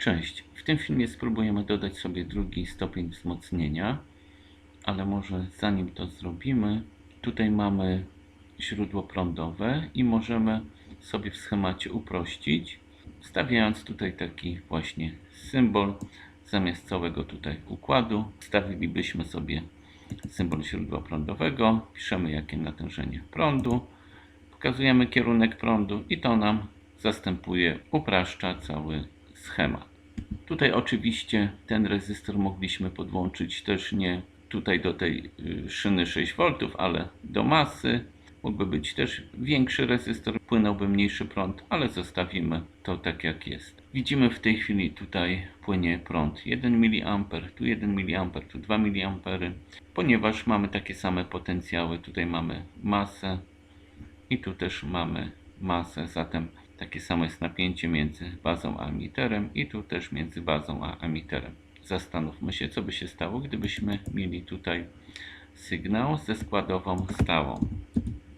Cześć. W tym filmie spróbujemy dodać sobie drugi stopień wzmocnienia, ale może zanim to zrobimy, tutaj mamy źródło prądowe i możemy sobie w schemacie uprościć, wstawiając tutaj taki właśnie symbol zamiast całego tutaj układu. Wstawilibyśmy sobie symbol źródła prądowego, piszemy jakie natężenie prądu, pokazujemy kierunek prądu i to nam zastępuje, upraszcza cały schemat. Tutaj oczywiście ten rezystor mogliśmy podłączyć też nie tutaj do tej y, szyny 6V, ale do masy. Mógłby być też większy rezystor, płynąłby mniejszy prąd, ale zostawimy to tak jak jest. Widzimy w tej chwili tutaj płynie prąd 1 mA, tu 1 mA, tu 2 mA, ponieważ mamy takie same potencjały. Tutaj mamy masę i tu też mamy masę, zatem takie samo jest napięcie między bazą a emiterem i tu też między bazą a emiterem. Zastanówmy się, co by się stało, gdybyśmy mieli tutaj sygnał ze składową stałą.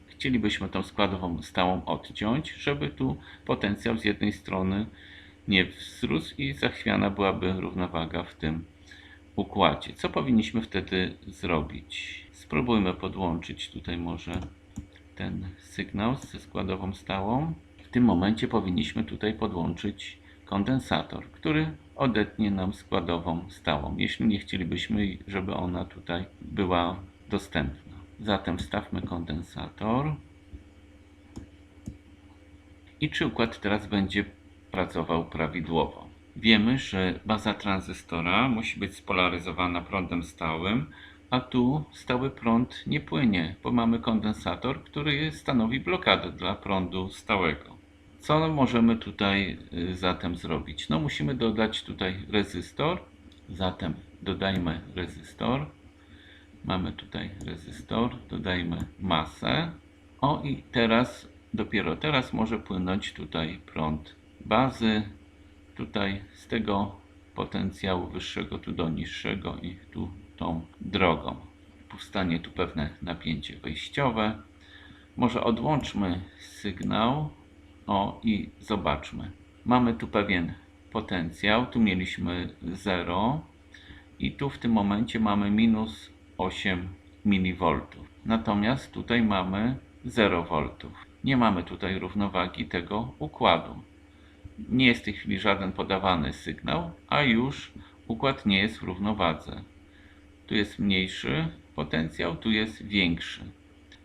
Chcielibyśmy tą składową stałą odciąć, żeby tu potencjał z jednej strony nie wzrósł i zachwiana byłaby równowaga w tym układzie. Co powinniśmy wtedy zrobić? Spróbujmy podłączyć tutaj może ten sygnał ze składową stałą. Tym momencie powinniśmy tutaj podłączyć kondensator, który odetnie nam składową stałą, jeśli nie chcielibyśmy, żeby ona tutaj była dostępna. Zatem wstawmy kondensator. I czy układ teraz będzie pracował prawidłowo? Wiemy, że baza tranzystora musi być spolaryzowana prądem stałym, a tu stały prąd nie płynie, bo mamy kondensator, który stanowi blokadę dla prądu stałego. Co możemy tutaj y, zatem zrobić? No musimy dodać tutaj rezystor, zatem dodajmy rezystor. Mamy tutaj rezystor, dodajmy masę. O i teraz, dopiero teraz może płynąć tutaj prąd bazy, tutaj z tego potencjału wyższego tu do niższego i tu tą drogą. Powstanie tu pewne napięcie wejściowe. Może odłączmy sygnał. O i zobaczmy. Mamy tu pewien potencjał. Tu mieliśmy 0 i tu w tym momencie mamy minus 8 mV. Natomiast tutaj mamy 0 V. Nie mamy tutaj równowagi tego układu. Nie jest w tej chwili żaden podawany sygnał, a już układ nie jest w równowadze. Tu jest mniejszy potencjał, tu jest większy.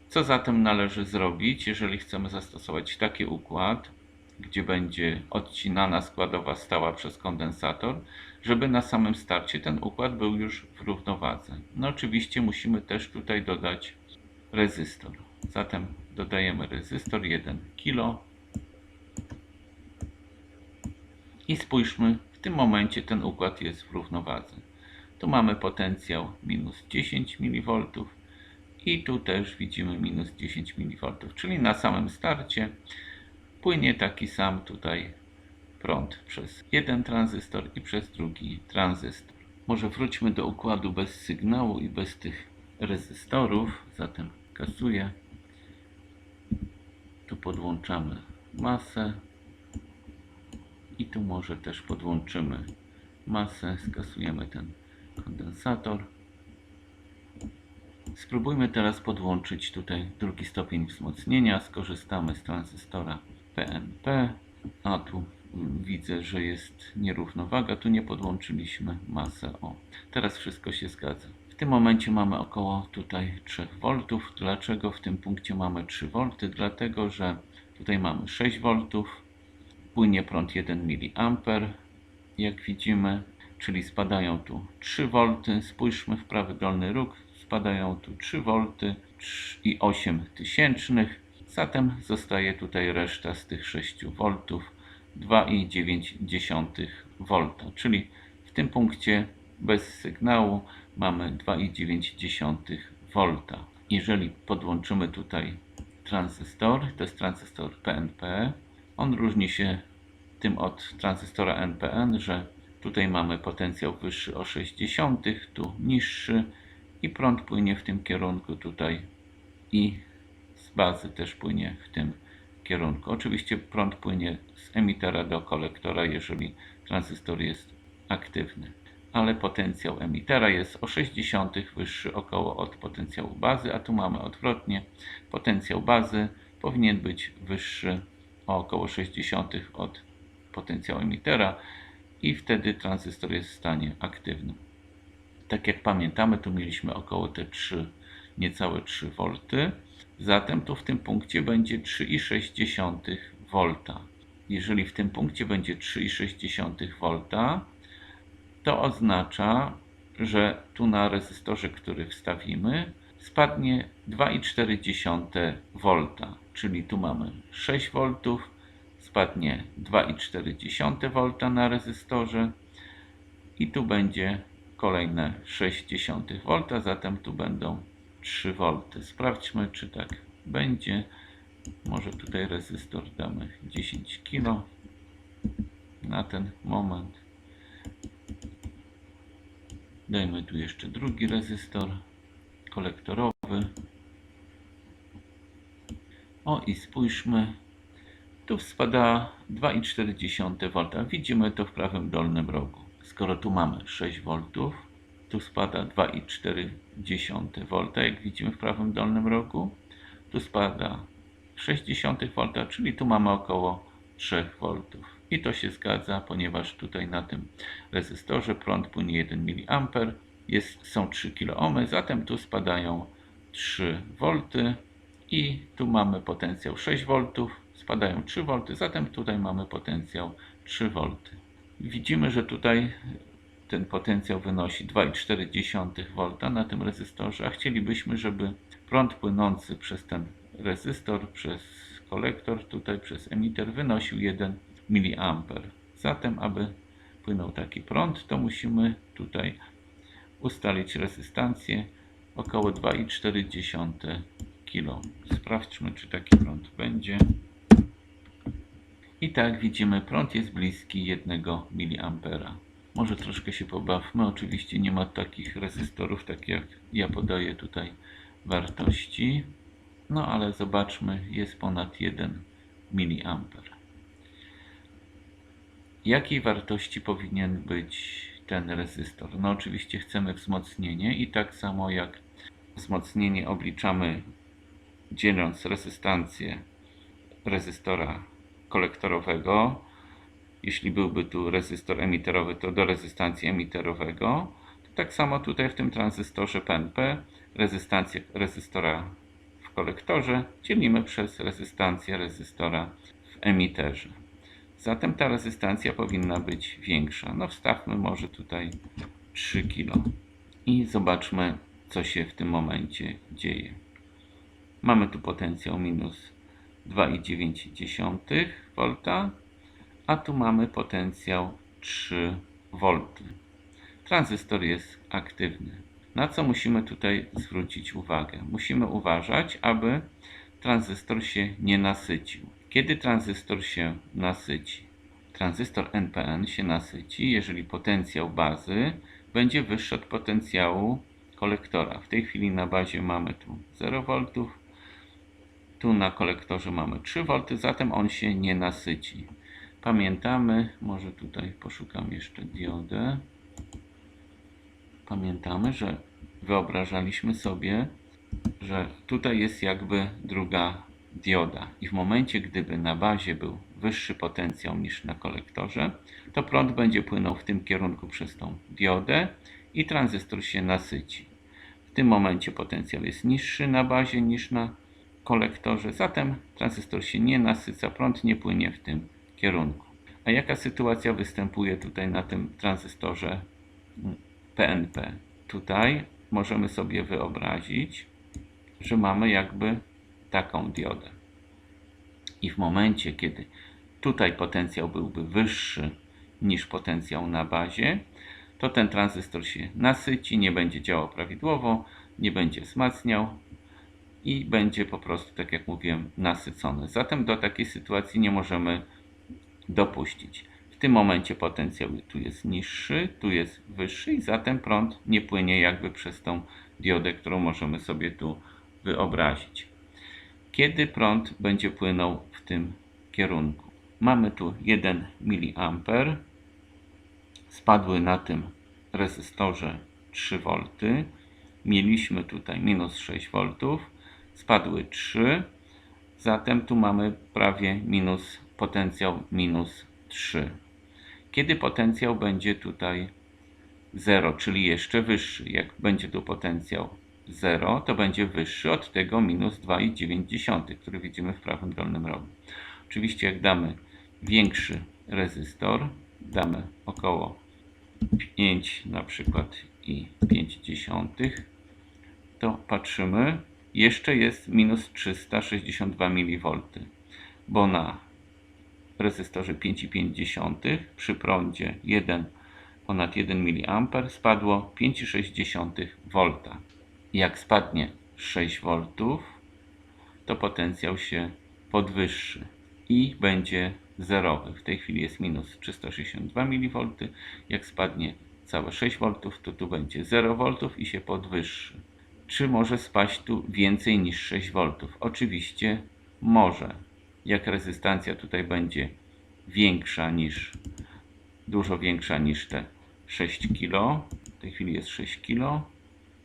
Co zatem należy zrobić, jeżeli chcemy zastosować taki układ, gdzie będzie odcinana składowa stała przez kondensator, żeby na samym starcie ten układ był już w równowadze? No oczywiście musimy też tutaj dodać rezystor. Zatem dodajemy rezystor 1 kg i spójrzmy, w tym momencie ten układ jest w równowadze. Tu mamy potencjał minus 10 mV i tu też widzimy minus 10 mV, czyli na samym starcie płynie taki sam tutaj prąd przez jeden tranzystor i przez drugi tranzystor. Może wróćmy do układu bez sygnału i bez tych rezystorów, zatem kasuję. Tu podłączamy masę i tu może też podłączymy masę, skasujemy ten kondensator. Spróbujmy teraz podłączyć tutaj drugi stopień wzmocnienia. Skorzystamy z tranzystora PNP, a tu widzę, że jest nierównowaga. Tu nie podłączyliśmy masę O. Teraz wszystko się zgadza. W tym momencie mamy około tutaj 3 V. Dlaczego w tym punkcie mamy 3 V? Dlatego, że tutaj mamy 6 V, płynie prąd 1 mA, jak widzimy, czyli spadają tu 3 V. Spójrzmy w prawy dolny róg, spadają tu 3 V i 8 tysięcznych. Zatem zostaje tutaj reszta z tych 6 V 2,9 V, czyli w tym punkcie bez sygnału mamy 2,9 V. Jeżeli podłączymy tutaj tranzystor, to jest tranzystor PNP, on różni się tym od tranzystora NPN, że tutaj mamy potencjał wyższy o 60, tu niższy i prąd płynie w tym kierunku tutaj i z bazy też płynie w tym kierunku. Oczywiście prąd płynie z emitera do kolektora, jeżeli tranzystor jest aktywny. Ale potencjał emitera jest o 60 wyższy około od potencjału bazy, a tu mamy odwrotnie. Potencjał bazy powinien być wyższy o około 60 od potencjału emitera i wtedy tranzystor jest w stanie aktywnym. Tak jak pamiętamy, tu mieliśmy około te 3, niecałe 3 V. Zatem tu w tym punkcie będzie 3,6 V. Jeżeli w tym punkcie będzie 3,6 V, to oznacza, że tu na rezystorze, który wstawimy, spadnie 2,4 V, czyli tu mamy 6 V, spadnie 2,4 V na rezystorze i tu będzie kolejne 0,6 V, zatem tu będą 3 V. Sprawdźmy, czy tak będzie. Może tutaj rezystor damy 10 kg na ten moment. Dajmy tu jeszcze drugi rezystor kolektorowy. O i spójrzmy. Tu spada 2,4 V. Widzimy to w prawym dolnym rogu. Skoro tu mamy 6 V, tu spada 2,4 V, jak widzimy w prawym dolnym rogu. Tu spada 0,6 V, czyli tu mamy około 3 V. I to się zgadza, ponieważ tutaj na tym rezystorze prąd płynie 1 mA, jest, są 3 kΩ, zatem tu spadają 3 V i tu mamy potencjał 6 V, spadają 3 V, zatem tutaj mamy potencjał 3 V. Widzimy, że tutaj ten potencjał wynosi 2,4 V na tym rezystorze, a chcielibyśmy, żeby prąd płynący przez ten rezystor, przez kolektor, tutaj przez emiter wynosił 1 mA. Zatem, aby płynął taki prąd, to musimy tutaj ustalić rezystancję około 2,4 kg. Sprawdźmy, czy taki prąd będzie. I tak widzimy, prąd jest bliski 1 mA. Może troszkę się pobawmy. Oczywiście nie ma takich rezystorów, tak jak ja podaję tutaj wartości. No ale zobaczmy, jest ponad 1 mA. Jakiej wartości powinien być ten rezystor? No oczywiście chcemy wzmocnienie i tak samo jak wzmocnienie obliczamy dzieląc rezystancję rezystora kolektorowego, jeśli byłby tu rezystor emiterowy, to do rezystancji emiterowego. To tak samo tutaj w tym tranzystorze PNP rezystancję rezystora w kolektorze dzielimy przez rezystancję rezystora w emiterze. Zatem ta rezystancja powinna być większa. No wstawmy może tutaj 3 kg i zobaczmy co się w tym momencie dzieje. Mamy tu potencjał minus 2,9 V, a tu mamy potencjał 3 V. Tranzystor jest aktywny. Na co musimy tutaj zwrócić uwagę? Musimy uważać, aby tranzystor się nie nasycił. Kiedy tranzystor się nasyci? Tranzystor NPN się nasyci, jeżeli potencjał bazy będzie wyższy od potencjału kolektora. W tej chwili na bazie mamy tu 0 V, tu na kolektorze mamy 3 V, zatem on się nie nasyci. Pamiętamy, może tutaj poszukam jeszcze diodę. Pamiętamy, że wyobrażaliśmy sobie, że tutaj jest jakby druga dioda i w momencie, gdyby na bazie był wyższy potencjał niż na kolektorze, to prąd będzie płynął w tym kierunku przez tą diodę i tranzystor się nasyci. W tym momencie potencjał jest niższy na bazie niż na kolektorze, zatem tranzystor się nie nasyca, prąd nie płynie w tym kierunku. A jaka sytuacja występuje tutaj na tym tranzystorze PNP? Tutaj możemy sobie wyobrazić, że mamy jakby taką diodę. I w momencie, kiedy tutaj potencjał byłby wyższy niż potencjał na bazie, to ten tranzystor się nasyci, nie będzie działał prawidłowo, nie będzie wzmacniał i będzie po prostu, tak jak mówiłem, nasycony. Zatem do takiej sytuacji nie możemy dopuścić. W tym momencie potencjał tu jest niższy, tu jest wyższy i zatem prąd nie płynie jakby przez tą diodę, którą możemy sobie tu wyobrazić. Kiedy prąd będzie płynął w tym kierunku. Mamy tu 1 mA. Spadły na tym rezystorze 3 V. Mieliśmy tutaj minus 6 V. Spadły 3. Zatem tu mamy prawie minus potencjał minus 3. Kiedy potencjał będzie tutaj 0, czyli jeszcze wyższy, jak będzie tu potencjał 0, to będzie wyższy od tego minus 2,9, który widzimy w prawym dolnym rogu. Oczywiście jak damy większy rezystor, damy około 5 na przykład i 5 dziesiątych, to patrzymy, jeszcze jest minus 362 mV, bo na rezystorze 5,5 przy prądzie 1 ponad 1 mA spadło 5,6 V. Jak spadnie 6 V, to potencjał się podwyższy i będzie zerowy. W tej chwili jest minus 362 mV. Jak spadnie całe 6 V, to tu będzie 0 V i się podwyższy. Czy może spaść tu więcej niż 6 V? Oczywiście może. Jak rezystancja tutaj będzie większa niż, dużo większa niż te 6 kg, w tej chwili jest 6 kg.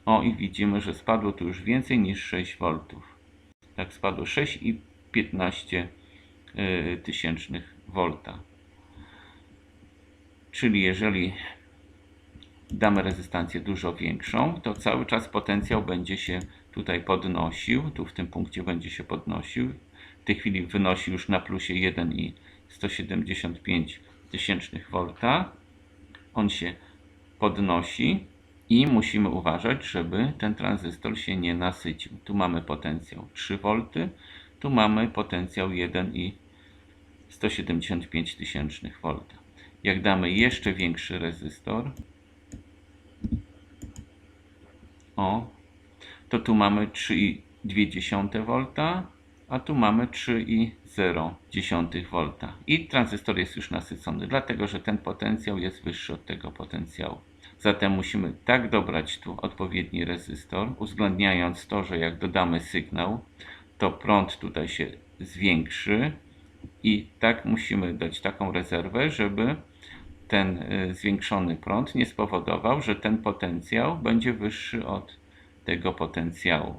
O i widzimy, że spadło tu już więcej niż 6 V. Tak spadło 6,15 y, tysięcznych volta. Czyli jeżeli damy rezystancję dużo większą, to cały czas potencjał będzie się tutaj podnosił, tu w tym punkcie będzie się podnosił. W tej chwili wynosi już na plusie 1,175 tysięcznych volta. On się podnosi i musimy uważać, żeby ten tranzystor się nie nasycił. Tu mamy potencjał 3 V, tu mamy potencjał 1,175 tysięcznych V. Jak damy jeszcze większy rezystor, o, to tu mamy 3,2 V, a tu mamy 3,0 V. I tranzystor jest już nasycony, dlatego że ten potencjał jest wyższy od tego potencjału. Zatem musimy tak dobrać tu odpowiedni rezystor, uwzględniając to, że jak dodamy sygnał, to prąd tutaj się zwiększy i tak musimy dać taką rezerwę, żeby ten y, zwiększony prąd nie spowodował, że ten potencjał będzie wyższy od tego potencjału.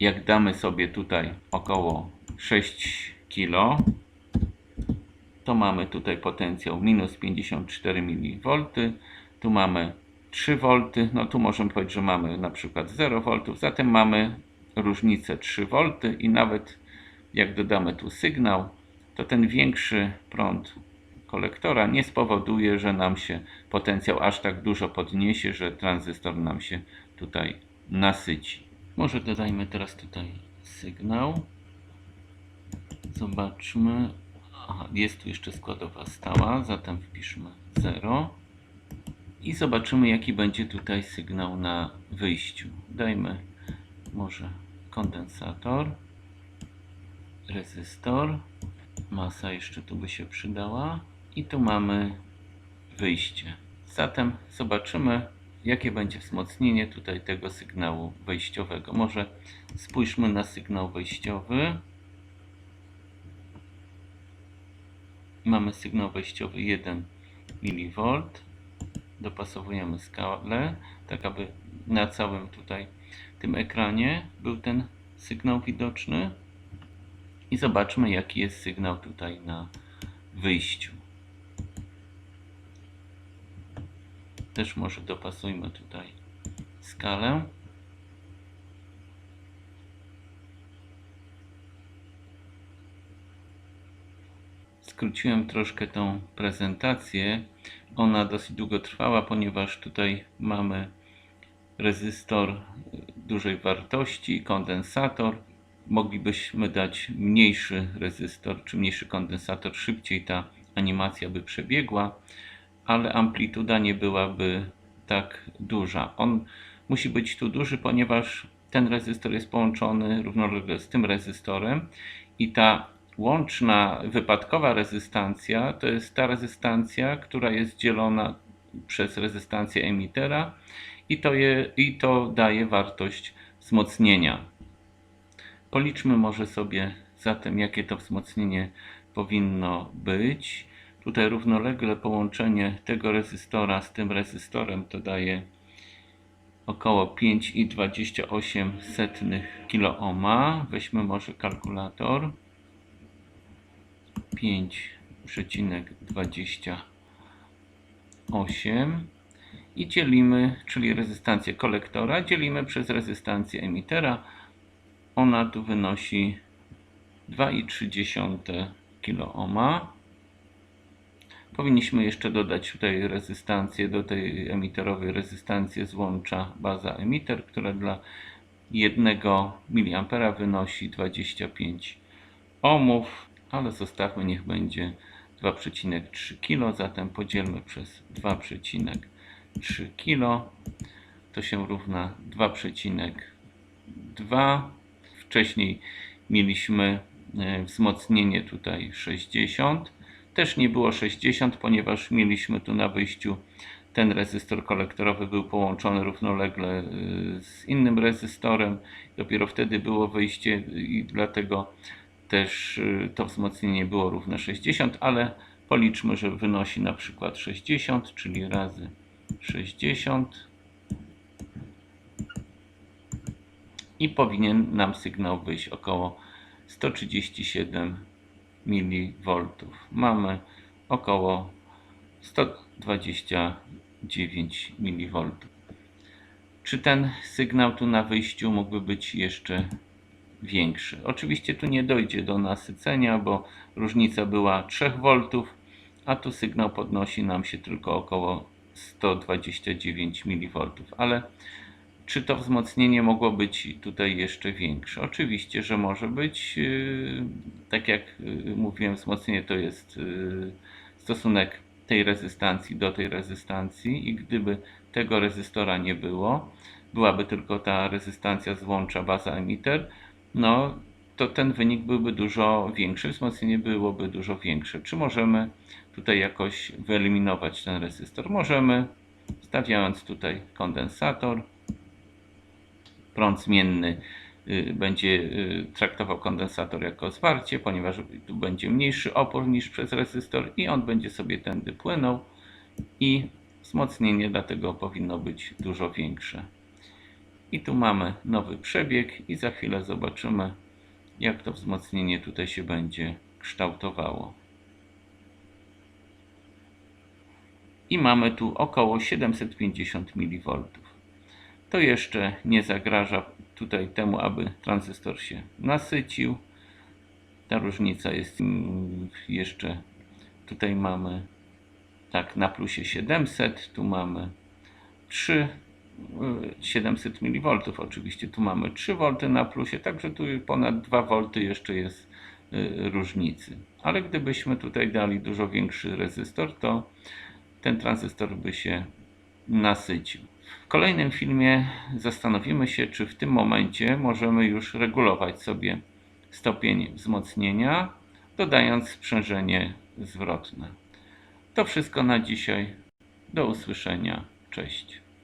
Jak damy sobie tutaj około 6 kg, to mamy tutaj potencjał minus 54 mV, tu mamy 3 V, no tu możemy powiedzieć, że mamy na przykład 0 V, zatem mamy różnicę 3 V i nawet jak dodamy tu sygnał, to ten większy prąd kolektora nie spowoduje, że nam się potencjał aż tak dużo podniesie, że tranzystor nam się tutaj nasyci. Może dodajmy teraz tutaj sygnał. Zobaczmy. Aha, jest tu jeszcze składowa stała, zatem wpiszmy 0 i zobaczymy jaki będzie tutaj sygnał na wyjściu. Dajmy może kondensator, rezystor, masa jeszcze tu by się przydała i tu mamy wyjście. Zatem zobaczymy jakie będzie wzmocnienie tutaj tego sygnału wejściowego. Może spójrzmy na sygnał wejściowy. Mamy sygnał wejściowy 1 mV. Dopasowujemy skalę, tak aby na całym tutaj tym ekranie był ten sygnał widoczny. I zobaczmy jaki jest sygnał tutaj na wyjściu. Też może dopasujmy tutaj skalę. Skróciłem troszkę tą prezentację. Ona dosyć długo trwała, ponieważ tutaj mamy rezystor dużej wartości, kondensator. Moglibyśmy dać mniejszy rezystor czy mniejszy kondensator, szybciej ta animacja by przebiegła ale amplituda nie byłaby tak duża. On musi być tu duży, ponieważ ten rezystor jest połączony równolegle z tym rezystorem i ta łączna wypadkowa rezystancja to jest ta rezystancja, która jest dzielona przez rezystancję emitera i to, je, i to daje wartość wzmocnienia. Policzmy może sobie zatem jakie to wzmocnienie powinno być. Tutaj równolegle połączenie tego rezystora z tym rezystorem to daje około 5,28 kiloohma. Weźmy może kalkulator. 5,28 i dzielimy, czyli rezystancję kolektora, dzielimy przez rezystancję emitera. Ona tu wynosi 2,3 kiloohma. Powinniśmy jeszcze dodać tutaj rezystancję do tej emiterowej rezystancję złącza baza emiter, która dla 1 mA wynosi 25 ohmów, ale zostawmy niech będzie 2,3 kg, zatem podzielmy przez 2,3 kg, to się równa 2,2. Wcześniej mieliśmy e, wzmocnienie tutaj 60 też nie było 60, ponieważ mieliśmy tu na wyjściu ten rezystor kolektorowy był połączony równolegle y, z innym rezystorem. Dopiero wtedy było wyjście i dlatego też y, to wzmocnienie było równe 60, ale policzmy, że wynosi na przykład 60, czyli razy 60 i powinien nam sygnał wyjść około 137 mV. Mamy około 129 mV. Czy ten sygnał tu na wyjściu mógłby być jeszcze większy? Oczywiście tu nie dojdzie do nasycenia, bo różnica była 3 V, a tu sygnał podnosi nam się tylko około 129 mV, ale czy to wzmocnienie mogło być tutaj jeszcze większe? Oczywiście, że może być. Yy, Tak jak yy, mówiłem, wzmocnienie to jest yy, stosunek tej rezystancji do tej rezystancji i gdyby tego rezystora nie było, byłaby tylko ta rezystancja złącza baza emiter, no to ten wynik byłby dużo większy, wzmocnienie byłoby dużo większe. Czy możemy tutaj jakoś wyeliminować ten rezystor? Możemy, stawiając tutaj kondensator prąd zmienny y, będzie y, traktował kondensator jako zwarcie, ponieważ tu będzie mniejszy opór niż przez rezystor i on będzie sobie tędy płynął i wzmocnienie dlatego powinno być dużo większe. I tu mamy nowy przebieg i za chwilę zobaczymy jak to wzmocnienie tutaj się będzie kształtowało. I mamy tu około 750 mV to jeszcze nie zagraża tutaj temu, aby tranzystor się nasycił. Ta różnica jest mm, jeszcze, tutaj mamy tak na plusie 700, tu mamy 3 700 mV oczywiście, tu mamy 3 V na plusie, także tu ponad 2 V jeszcze jest y, różnicy. Ale gdybyśmy tutaj dali dużo większy rezystor, to ten tranzystor by się nasycił. W kolejnym filmie zastanowimy się, czy w tym momencie możemy już regulować sobie stopień wzmocnienia, dodając sprzężenie zwrotne. To wszystko na dzisiaj. Do usłyszenia. Cześć.